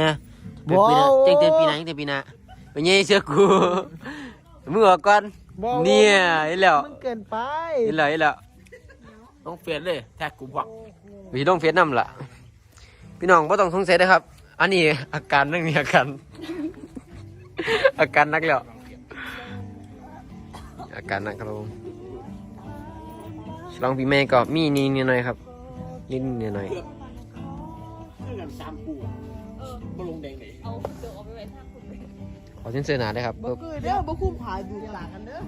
เนี่ยเป็นปีหน้าเจ๊งเต็มปีหน้าเจ๊งเต็มปีหน้าเป็นไงเสื้อกูมึงออกก่อนเนี่ยเห็นแล้วมันเกินไปเห็นแล้วเห็นแล้วต้องเฟียนเลยแท็กกูบอกพี่ต้องเฟซนำล่ะ พี่น้องไม่ต้องสงสัยนะครับ อันนี้อาการนั่งนี่อาการอาการนักแล้วอาการนักครับผมฉลองปีใหม่ก็มีนี่นิดหน่อยครับนิดหน่อยคือกันสามปู บ่ลงแดงไหนเอาเดี๋ยวเอาไปไว้ทางคุณเลยขอเส้นเสื้อหนาด้วยครับบ่คือเด้อบ่คุ้มผายดูตากันเด้อ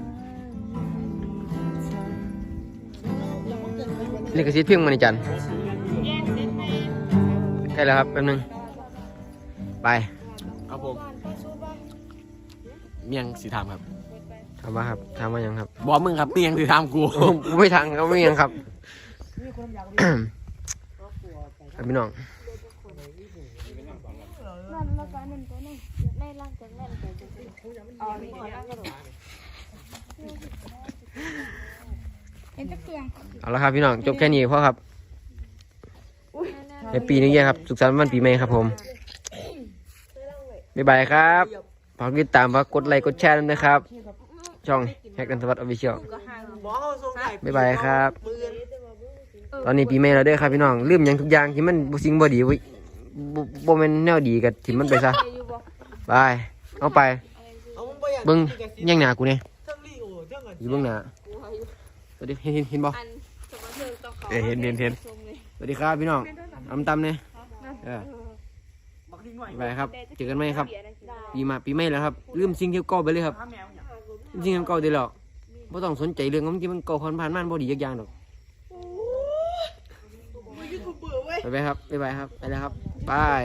นี่กระซิบเพียงมันจันแย่งเซ็ตให้ใกล้แล้วครับแป๊บนึง ไปครับผมเมียงสีทามครับทำมาครับทำมายังครับ บอกมึงครับเมียงสีทามกู ผมไม่ทางเขาไม่ยังครับครับพี่น้อง นั่นแล้วก็นั่นตัวนึงในร่างจากนั่นไปจะเอานี่ขอร่างกระโดดเห็นจักเตียงเอาละครับพี่น้องจบแค่นี้พ่อครับ ในปีนี้ครับ สุขสันต์วันปีใหม่ครับผมบ๊ายบายครับฝากติดตามฝากกดไลค์กดแชร์ด้วยนะครับ ช่องแฮกกันสวัสดิ์ออฟฟิเชียลบ๊ายบายครับ ตอนนี้ปีใหม่แล้วเด้อครับพี่น้องลืมยังทุกอย่างที่มันบ่สิ่งบ่ดีบ่ บ่บ่แม่นแนวดีกับที่มันไปซะบายเอาไปเอามึงบ่อยากเบิ่งยังหน้ากูเนี่ยทั้งลีโอทั้งอันอยู่เบิ่งหน้าสวัสดีเห็นเห็นเห็นบ่อันสมาชิกต้องขอเอ้ยเห็นเห็นเห็นชมเลยสวัสดีครับพี่น้องอำตำเนี่ยเออไปครับเจอกันไหมครับปีมาปีใหม่แล้วครับลืมสิ่งที่เก่าไปเลยครับลืมสิ่งที่เก่าได้แล้วไม่ต้องสนใจเรื่องของที่มันเก่าผ่านผ่านมันบ่ดีจักอย่างดอกยูทูบเบอร์เว้ยไปไปครับบ๊ายบายครับไปแล้วครับ บาย